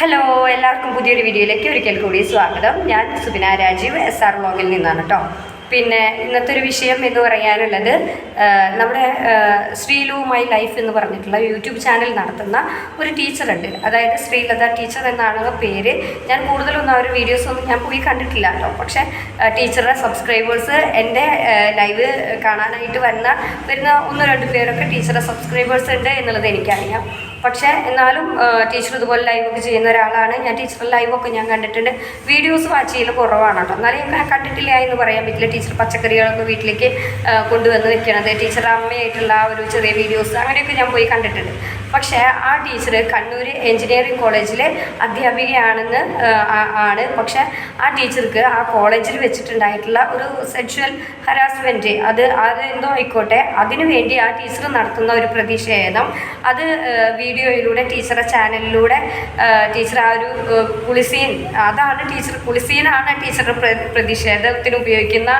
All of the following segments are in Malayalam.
ഹലോ എല്ലാവർക്കും പുതിയൊരു വീഡിയോയിലേക്ക് ഒരിക്കൽ കൂടി സ്വാഗതം. ഞാൻ സുബിന രാജീവ് എസ് ആർ വ്ളോഗിൽ നിന്നാണ് കേട്ടോ പിന്നെ ഇന്നത്തെ ഒരു വിഷയം എന്ന് പറയാനുള്ളത് നമ്മുടെ ശ്രീലു മൈ ലൈഫ് എന്ന് പറഞ്ഞിട്ടുള്ള യൂട്യൂബ് ചാനൽ നടത്തുന്ന ഒരു ടീച്ചറുണ്ട്. അതായത് ശ്രീലത ടീച്ചർ എന്നാണ് പേര്. ഞാൻ കൂടുതലൊന്നും ആ ഒരു വീഡിയോസ് ഒന്നും ഞാൻ പോയി കണ്ടിട്ടില്ല കേട്ടോ. പക്ഷേ ടീച്ചറുടെ സബ്സ്ക്രൈബേഴ്സ് എന്റെ ലൈവ് കാണാനായിട്ട് വന്ന വരുന്ന ഒന്ന് രണ്ട് പേരൊക്കെ ടീച്ചറുടെ സബ്സ്ക്രൈബേഴ്സ് ഉണ്ട് എന്നുള്ളത് എനിക്കറിയാം. പക്ഷേ എന്നാലും ടീച്ചർ ഇതുപോലെ ലൈവൊക്കെ ചെയ്യുന്ന ഒരാളാണ്. ഞാൻ ടീച്ചറുടെ ലൈവൊക്കെ ഞാൻ കണ്ടിട്ടുണ്ട്. വീഡിയോസ് വാച്ച് ചെയ്യൽ കുറവാണ് കേട്ടോ. എന്നാലും ഞാൻ കണ്ടിട്ടില്ല എന്ന് പറയാൻ പറ്റില്ല. ടീച്ചർ പച്ചക്കറികളൊക്കെ വീട്ടിലേക്ക് കൊണ്ടുവന്ന് വെക്കണത്. ടീച്ചറുടെ അമ്മയായിട്ടുള്ള ആ ഒരു ചെറിയ വീഡിയോസ് അങ്ങനെയൊക്കെ ഞാൻ പോയി കണ്ടിട്ടുണ്ട്. പക്ഷേ ആ ടീച്ചർ കണ്ണൂർ എഞ്ചിനീയറിംഗ് കോളേജിലെ അധ്യാപികയാണെന്ന് ആണ്. പക്ഷേ ആ ടീച്ചർക്ക് ആ കോളേജിൽ വെച്ചിട്ടുണ്ടായിട്ടുള്ള ഒരു സെക്ഷൽ ഹരാസ്മെന്റ് അത് അതെന്തോ ആയിക്കോട്ടെ അതിനു വേണ്ടി ആ ടീച്ചർ നടത്തുന്ന ഒരു പ്രതിഷേധം. അത് വീഡിയോയിലൂടെ ടീച്ചറുടെ ചാനലിലൂടെ ടീച്ചർ ആ ഒരു പുളിസീൻ അതാണ് ടീച്ചർ കുളിസീനാണ് ടീച്ചറുടെ പ്ര- പ്രതിഷേധത്തിന് ഉപയോഗിക്കുന്ന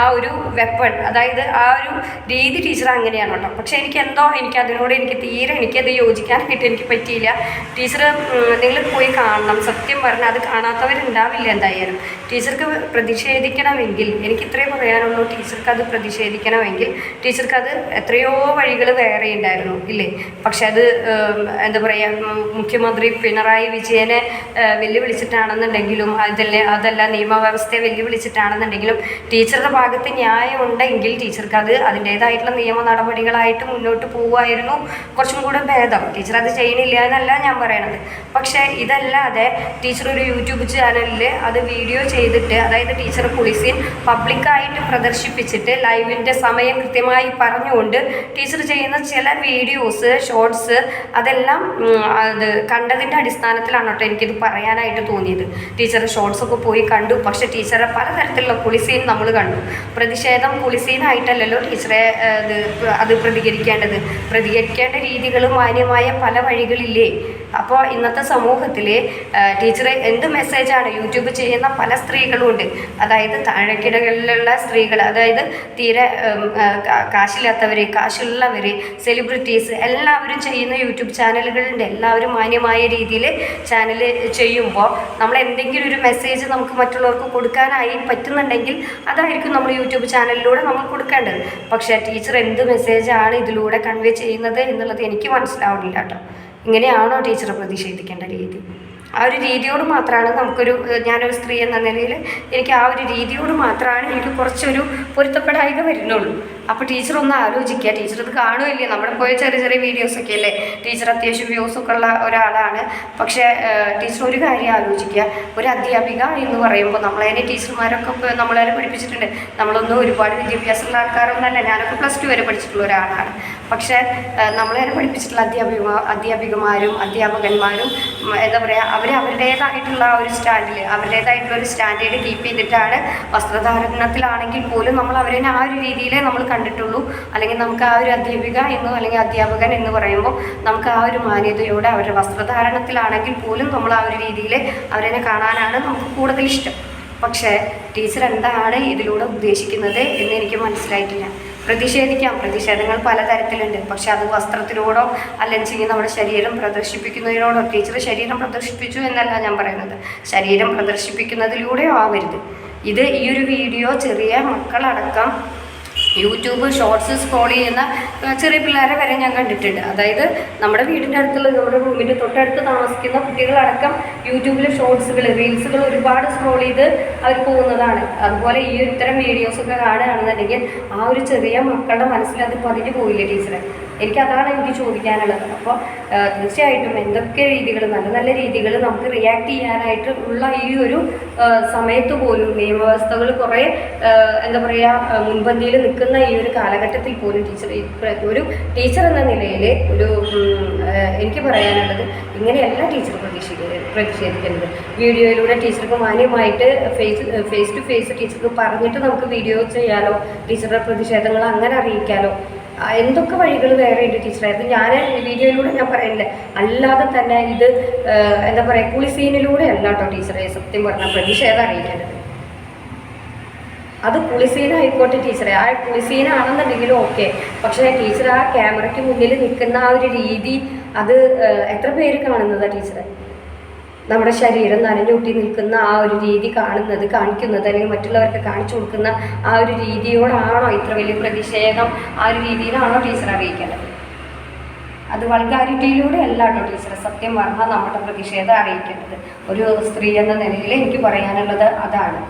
ആ ഒരു വെപ്പൺ അതായത് ആ ഒരു രീതി ടീച്ചർ അങ്ങനെയാണ് കേട്ടോ. പക്ഷേ എനിക്ക് എന്തോ എനിക്ക് അതിനോട് എനിക്ക് തീരെ എനിക്കത് യോജിക്കാനായിട്ട് എനിക്ക് പറ്റിയില്ല. ടീച്ചർ നിങ്ങൾ പോയി കാണണം. സത്യം പറഞ്ഞാൽ അത് കാണാത്തവരുണ്ടാവില്ല എന്തായാലും. ടീച്ചർക്ക് പ്രതിഷേധിക്കണമെങ്കിൽ എനിക്ക് ഇത്രേ പറയാനുള്ളൂ ടീച്ചർക്ക് അത് പ്രതിഷേധിക്കണമെങ്കിൽ ടീച്ചർക്ക് അത് എത്രയോ വഴികൾ വേറെ ഉണ്ടായിരുന്നു ഇല്ലേ? പക്ഷെ അത് എന്താ പറയുക മുഖ്യമന്ത്രി പിണറായി വിജയനെ വെല്ലുവിളിച്ചിട്ടാണെന്നുണ്ടെങ്കിലും അതല്ലേ അതല്ല നിയമവ്യവസ്ഥയെ വെല്ലുവിളിച്ചിട്ടാണെന്നുണ്ടെങ്കിലും ടീച്ചറുടെ ഭാഗത്ത് ന്യായം ഉണ്ടെങ്കിൽ ടീച്ചർക്ക് അത് അതിന്റേതായിട്ടുള്ള നിയമ നടപടികളായിട്ട് മുന്നോട്ട് പോവുമായിരുന്നു. കുറച്ചും കൂടെ ഭേദം. ടീച്ചർ അത് ചെയ്യണില്ല എന്നല്ല ഞാൻ പറയണത്. പക്ഷേ ഇതല്ലാതെ ടീച്ചർ ഒരു യൂട്യൂബ് ചാനലിൽ അത് വീഡിയോ ചെയ്തിട്ട് അതായത് ടീച്ചർ പുളിസിൻ പബ്ലിക്കായിട്ട് പ്രദർശിപ്പിച്ചിട്ട് ലൈവിന്റെ സമയം കൃത്യമായി പറഞ്ഞുകൊണ്ട് ടീച്ചർ ചെയ്യുന്ന ചില വീഡിയോസ് ഷോർട്സ് അതെല്ലാം അത് കണ്ടതിന്റെ അടിസ്ഥാനത്തിലാണ് കേട്ടോ എനിക്കിത് പറയാനായിട്ട് തോന്നിയത്. ടീച്ചർ ഷോർട്സ് ഒക്കെ പോയി കണ്ടു. പക്ഷേ ടീച്ചറെ പലതരത്തിലുള്ള കുളിസീൻ നമ്മൾ കണ്ടു. പ്രതിഷേധം കുളിസീനായിട്ടല്ലല്ലോ ടീച്ചറെ അത് അത് പ്രതികരിക്കേണ്ടത്. പ്രതികരിക്കേണ്ട രീതികൾ മാന്യമായ പല വഴികളില്ലേ? അപ്പോൾ ഇന്നത്തെ സമൂഹത്തിൽ ടീച്ചർ എന്ത് മെസ്സേജാണ് യൂട്യൂബ് ചെയ്യുന്ന പല സ്ത്രീകളും ഉണ്ട് അതായത് താഴെക്കിടകളിലുള്ള സ്ത്രീകൾ അതായത് തീരെ കാശില്ലാത്തവർ കാശുള്ളവർ സെലിബ്രിറ്റീസ് എല്ലാവരും ചെയ്യുന്ന യൂട്യൂബ് ചാനലുകളുണ്ട്. എല്ലാവരും മാന്യമായ രീതിയിൽ ചാനൽ ചെയ്യുമ്പോൾ നമ്മൾ എന്തെങ്കിലും ഒരു മെസ്സേജ് നമുക്ക് മറ്റുള്ളവർക്ക് കൊടുക്കാനായി പറ്റുന്നുണ്ടെങ്കിൽ അതായിരിക്കും നമ്മൾ യൂട്യൂബ് ചാനലിലൂടെ നമ്മൾ കൊടുക്കേണ്ടത്. പക്ഷേ ടീച്ചർ എന്ത് മെസ്സേജാണ് ഇതിലൂടെ കൺവേ ചെയ്യുന്നത് എന്നുള്ളത് എനിക്ക് മനസ്സിലാവുന്നില്ല കേട്ടോ. ഇങ്ങനെയാണോ ടീച്ചറെ പ്രതിഷേധിക്കേണ്ട രീതി? ആ ഒരു രീതിയോട് മാത്രമാണ് നമുക്കൊരു ഞാനൊരു സ്ത്രീ എന്ന നിലയിൽ എനിക്ക് ആ ഒരു രീതിയോട് മാത്രമാണ് എനിക്ക് കുറച്ചൊരു പൊരുത്തപ്പെടായിക വരുന്നുള്ളൂ. അപ്പോൾ ടീച്ചർ ഒന്ന് ആലോചിക്കുക. ടീച്ചർ ഇത് കാണുമല്ലേ നമ്മുടെ പോയ ചെറിയ ചെറിയ വീഡിയോസ് ഒക്കെ അല്ലേ? ടീച്ചർ അത്യാവശ്യം വ്യൂസ് ഒക്കെ ഉള്ള ഒരാളാണ്. പക്ഷെ ടീച്ചർ ഒരു കാര്യം ആലോചിക്കുക. ഒരു അധ്യാപിക എന്ന് പറയുമ്പോൾ നമ്മളതിനെ ടീച്ചർമാരൊക്കെ നമ്മളതിനെ പഠിപ്പിച്ചിട്ടുണ്ട്. നമ്മളൊന്നും ഒരുപാട് വിദ്യാഭ്യാസമുള്ള ആൾക്കാരൊന്നല്ല ഞാനൊക്കെ പ്ലസ് ടു വരെ പഠിച്ചിട്ടുള്ള ഒരാളാണ്. പക്ഷെ നമ്മളതിനെ പഠിപ്പിച്ചിട്ടുള്ള അധ്യാപിക അധ്യാപികമാരും അധ്യാപകന്മാരും എന്താ പറയുക അവർ അവരുടേതായിട്ടുള്ള ഒരു സ്റ്റാൻഡിൽ അവരുടേതായിട്ടുള്ള ഒരു സ്റ്റാൻഡേർഡ് കീപ്പ് ചെയ്തിട്ടാണ് വസ്ത്രധാരണത്തിലാണെങ്കിൽ പോലും നമ്മൾ അവരെ ആ ഒരു രീതിയിൽ നമ്മൾ കണ്ടിട്ടുള്ളൂ. അല്ലെങ്കിൽ നമുക്ക് ആ ഒരു അധ്യാപിക എന്നോ അല്ലെങ്കിൽ അധ്യാപകൻ എന്ന് പറയുമ്പോൾ നമുക്ക് ആ ഒരു മാന്യതയോടെ അവരുടെ വസ്ത്രധാരണത്തിലാണെങ്കിൽ പോലും നമ്മൾ ആ ഒരു രീതിയിൽ അവരെ കാണാനാണ് നമുക്ക് കൂടുതൽ ഇഷ്ടം. പക്ഷേ ടീച്ചർ എന്താണ് ഇതിലൂടെ ഉദ്ദേശിക്കുന്നത് എന്ന് എനിക്ക് മനസ്സിലായിട്ടില്ല. പ്രതിഷേധിക്കാം. പ്രതിഷേധങ്ങൾ പലതരത്തിലുണ്ട്. പക്ഷെ അത് വസ്ത്രത്തിലൂടോ അല്ലെങ്കിൽ നമ്മുടെ ശരീരം പ്രദർശിപ്പിക്കുന്നതിനോടോ ടീച്ചർ ശരീരം പ്രദർശിപ്പിച്ചു എന്നല്ല ഞാൻ പറയുന്നത്. ശരീരം പ്രദർശിപ്പിക്കുന്നതിലൂടെയോ ആവരുത്. ഇത് ഈ ഒരു വീഡിയോ ചെറിയ മക്കളടക്കം യൂട്യൂബ് ഷോർട്സ് സ്ക്രോൾ ചെയ്യുന്ന ചെറിയ പിള്ളേരെ വരെ ഞാൻ കണ്ടിട്ടുണ്ട്. അതായത് നമ്മുടെ വീടിന്റെ അടുത്തുള്ള നമ്മുടെ റൂമിന്റെ തൊട്ടടുത്ത് താമസിക്കുന്ന കുട്ടികളടക്കം യൂട്യൂബിലെ ഷോർട്സുകൾ റീൽസുകൾ ഒരുപാട് സ്ക്രോൾ ചെയ്ത് അവർ പോകുന്നതാണ്. അതുപോലെ ഈ ഇത്തരം വീഡിയോസൊക്കെ കാണുകയാണെന്നുണ്ടെങ്കിൽ ആ ഒരു ചെറിയ മക്കളുടെ മനസ്സിൽ അത് പതിഞ്ഞു പോയില്ലേ ടീച്ചറെ? എനിക്ക് അതാണ് എനിക്ക് ചോദിക്കാനുള്ളത്. അപ്പോൾ തീർച്ചയായിട്ടും എന്തൊക്കെ രീതികൾ നല്ല നല്ല രീതികൾ നമുക്ക് റിയാക്ട് ചെയ്യാനായിട്ട് ഉള്ള ഈ ഒരു സമയത്ത് പോലും നിയമവ്യവസ്ഥകൾ കുറേ എന്താ പറയുക മുൻപന്തിയിൽ നിൽക്കുന്ന ഈ ഒരു കാലഘട്ടത്തിൽ പോലും ടീച്ചർ ഒരു ടീച്ചർ എന്ന നിലയിൽ ഒരു എനിക്ക് പറയാനുള്ളത് ഇങ്ങനെയല്ല ടീച്ചർ പ്രതീക്ഷിക്കുന്നത് പ്രതിഷേധിക്കുന്നത്. വീഡിയോയിലൂടെ ടീച്ചർക്ക് മാന്യമായിട്ട് ഫേസ് ഫേസ് ടു ഫേസ് ടീച്ചർക്ക് പറഞ്ഞിട്ട് നമുക്ക് വീഡിയോ ചെയ്യാനോ ടീച്ചറുടെ പ്രതിഷേധങ്ങൾ അങ്ങനെ അറിയിക്കാലോ ആ, എന്തൊക്കെ വഴികൾ വേറെ ഉണ്ട് ടീച്ചറെ? അത് ഞാൻ വീഡിയോയിലൂടെ ഞാൻ പറയുന്നില്ല. അല്ലാതെ തന്നെ ഇത് എന്താ പറയുക കുളിസീനിലൂടെ അല്ല കേട്ടോ ടീച്ചറെ സത്യം പറഞ്ഞാൽ പ്രതിഷേധം അറിയിക്കേണ്ടത്. അത് കുളിസീനായിക്കോട്ടെ ടീച്ചറെ. ആ കുളിസീനാണെന്നുണ്ടെങ്കിലും ഓക്കെ. പക്ഷേ ടീച്ചർ ആ ക്യാമറയ്ക്ക് മുന്നിൽ നിൽക്കുന്ന ആ ഒരു രീതി അത് എത്ര പേര് കാണുന്നതാ ടീച്ചറെ? നമ്മുടെ ശരീരം നനഞ്ഞൂട്ടി നിൽക്കുന്ന ആ ഒരു രീതി കാണുന്നത് കാണിക്കുന്നത് അല്ലെങ്കിൽ മറ്റുള്ളവർക്ക് കാണിച്ചു കൊടുക്കുന്ന ആ ഒരു രീതിയോടാണോ ഇത്ര വലിയ പ്രതിഷേധം? ആ ഒരു രീതിയിലാണോ ടീച്ചർ അറിയിക്കേണ്ടത്? അത് വൾഗാരിറ്റിയിലൂടെ അല്ല കേട്ടോ ടീച്ചർ സത്യം പറഞ്ഞാൽ നമ്മുടെ പ്രതിഷേധം അറിയിക്കേണ്ടത്. ഒരു സ്ത്രീ എന്ന നിലയിൽ എനിക്ക് പറയാനുള്ളത് അതാണ്.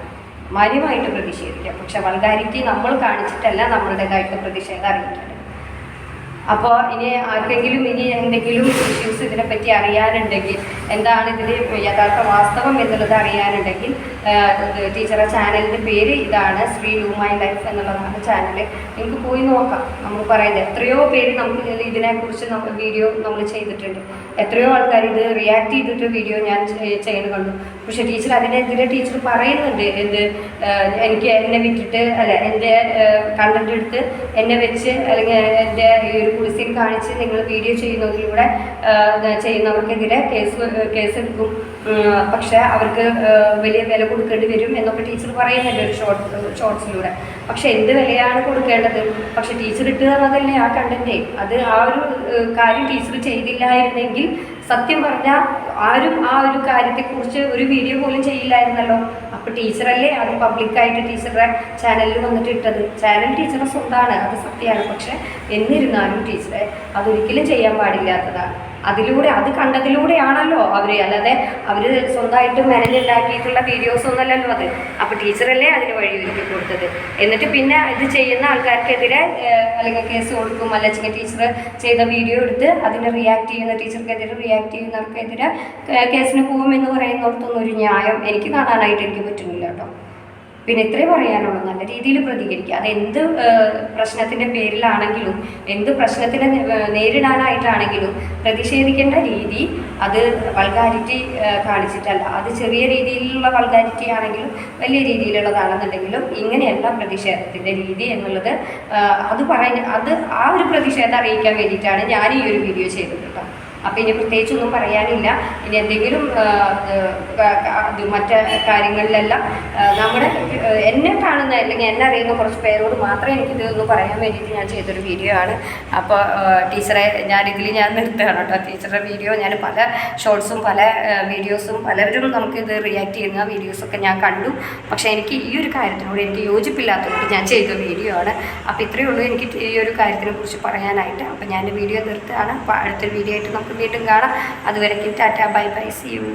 മാന്യമായിട്ട് പ്രതിഷേധിക്കാം. പക്ഷെ വൾഗാരിറ്റി നമ്മൾ കാണിച്ചിട്ടല്ല നമ്മളുടേതായിട്ട് പ്രതിഷേധം അറിയിക്കേണ്ടത്. അപ്പോൾ ഇനി ആർക്കെങ്കിലും ഇനി എന്തെങ്കിലും ഇഷ്യൂസ് ഇതിനെപ്പറ്റി അറിയാനുണ്ടെങ്കിൽ എന്താണ് ഇതിൽ യഥാർത്ഥ വാസ്തവം എന്നുള്ളത് അറിയാനുണ്ടെങ്കിൽ ടീച്ചറെ ചാനലിന്റെ പേര് ഇതാണ് ശ്രീ ലൂമൈ ലൈഫ് എന്നുള്ളതാണ് ചാനൽ നിങ്ങൾക്ക് പോയി നോക്കാം. നമ്മൾ പറയുന്നത് എത്രയോ പേര് നമുക്ക് ഇത് ഇതിനെക്കുറിച്ച് നമ്മൾ വീഡിയോ നമ്മൾ ചെയ്തിട്ടുണ്ട്. എത്രയോ ആൾക്കാർ ഇത് റിയാക്ട് ചെയ്തിട്ട് വീഡിയോ ഞാൻ ചെയ്- ചെയ്യുന്നത് കണ്ടു. പക്ഷെ ടീച്ചർ അതിനെതിരെ ടീച്ചർ പറയുന്നുണ്ട് എന്ത് എനിക്ക് എന്നെ വിറ്റിട്ട് അല്ല എന്റെ കണ്ടന്റ് എടുത്ത് എന്നെ വെച്ച് അല്ലെങ്കിൽ എന്റെ ഈ ഒരു കുളിസീൻ കാണിച്ച് നിങ്ങൾ വീഡിയോ ചെയ്യുന്നതിലൂടെ ചെയ്യുന്നവർക്കെതിരെ കേസ് കേസ് എടുക്കും. പക്ഷേ അവർക്ക് വലിയ വില കൊടുക്കേണ്ടി വരും എന്നൊക്കെ ടീച്ചർ പറയുന്നുണ്ട് ഒരു ഷോർട്ട് ഷോർട്സിലൂടെ പക്ഷെ എന്ത് വിലയാണ് കൊടുക്കേണ്ടത്? പക്ഷെ ടീച്ചർ ഇട്ട് തന്നതല്ലേ ആ കണ്ടന്റ് അത് ആ ഒരു കാര്യം ടീച്ചർ ചെയ്തില്ലായിരുന്നെങ്കിൽ സത്യം പറഞ്ഞാൽ ആരും ആ ഒരു കാര്യത്തെക്കുറിച്ച് ഒരു വീഡിയോ പോലും ചെയ്യില്ലായിരുന്നല്ലോ. അപ്പോൾ ടീച്ചറല്ലേ അത് പബ്ലിക്കായിട്ട് ടീച്ചറുടെ ചാനലിൽ വന്നിട്ട് ഇട്ടത്. ചാനൽ ടീച്ചറുടെ സ്വന്തമാണ് അത് സത്യമാണ്. പക്ഷേ എന്നിരുന്നാലും ടീച്ചറെ അതൊരിക്കലും ചെയ്യാൻ പാടില്ലാത്തതാണ്. അതിലൂടെ അത് കണ്ടതിലൂടെയാണല്ലോ അവർ അല്ലാതെ അവർ സ്വന്തമായിട്ട് മെനലുണ്ടാക്കിയിട്ടുള്ള വീഡിയോസ് ഒന്നുമല്ലല്ലോ അത്. അപ്പോൾ ടീച്ചറല്ലേ അതിന് വഴി ഒരുക്കി കൊടുത്തത്. എന്നിട്ട് പിന്നെ ഇത് ചെയ്യുന്ന ആൾക്കാർക്കെതിരെ അല്ലെങ്കിൽ കേസ് കൊടുക്കും. അല്ലെങ്കിൽ ടീച്ചർ ചെയ്ത വീഡിയോ എടുത്ത് അതിന് റിയാക്ട് ചെയ്യുന്ന ടീച്ചർക്കെതിരെ റിയാക്ട് ചെയ്യുന്നവർക്കെതിരെ കേസിന് പോകുമെന്ന് പറയുന്നിടത്തൊന്നും ഒരു ന്യായം എനിക്ക് കാണാനായിട്ട് എനിക്ക് പറ്റുന്നില്ല കേട്ടോ. പിന്നെ ഇത്രേ പറയാനുള്ളൂ. നല്ല രീതിയിൽ പ്രതികരിക്കുക. അത് എന്ത് പ്രശ്നത്തിന്റെ പേരിലാണെങ്കിലും എന്ത് പ്രശ്നത്തിനെ നേരിടാനായിട്ടാണെങ്കിലും പ്രതിഷേധിക്കേണ്ട രീതി അത് വൾഗാരിറ്റി കാണിച്ചിട്ടല്ല. അത് ചെറിയ രീതിയിലുള്ള വൾഗാരിറ്റി ആണെങ്കിലും വലിയ രീതിയിലുള്ളതാണെന്നുണ്ടെങ്കിലും ഇങ്ങനെയല്ല പ്രതിഷേധത്തിന്റെ രീതി എന്നുള്ളത് അത് പറയുന്ന അത് ആ ഒരു പ്രതിഷേധം അറിയിക്കാൻ വേണ്ടിയിട്ടാണ് ഞാൻ ഈ ഒരു വീഡിയോ ചെയ്തത്. കേട്ടോ അപ്പം ഇനി പ്രത്യേകിച്ചൊന്നും പറയാനില്ല. ഇനി എന്തെങ്കിലും മറ്റ് കാര്യങ്ങളിലെല്ലാം നമ്മുടെ എന്നെ കാണുന്ന അല്ലെങ്കിൽ എന്നെ അറിയുന്ന കുറച്ച് പേരോട് മാത്രമേ എനിക്കിത് ഒന്ന് പറയാൻ വേണ്ടിയിട്ട് ഞാൻ ചെയ്തൊരു വീഡിയോ ആണ്. അപ്പോൾ ടീച്ചറെ ഞാൻ ഇതിൽ ഞാൻ നിർത്തുകയാണ് കേട്ടോ. ടീച്ചറുടെ വീഡിയോ ഞാൻ പല ഷോർട്സും പല വീഡിയോസും പലരും നമുക്കിത് റിയാക്ട് ചെയ്യുന്ന വീഡിയോസൊക്കെ ഞാൻ കണ്ടു. പക്ഷേ എനിക്ക് ഈ ഒരു കാര്യത്തിനോട് എനിക്ക് യോജിപ്പില്ലാത്തതുകൊണ്ട് ഞാൻ ചെയ്ത വീഡിയോ ആണ്. അപ്പോൾ ഇത്രയേ ഉള്ളൂ എനിക്ക് ഈ ഒരു കാര്യത്തിനെ കുറിച്ച് പറയാനായിട്ട്. അപ്പോൾ ഞാൻ വീഡിയോ നിർത്തുകയാണ്. അപ്പോൾ അടുത്തൊരു വീഡിയോ ആയിട്ട് നമുക്ക് വീണ്ടും കാണാം. അതുവരേക്കും tata bye bye. See you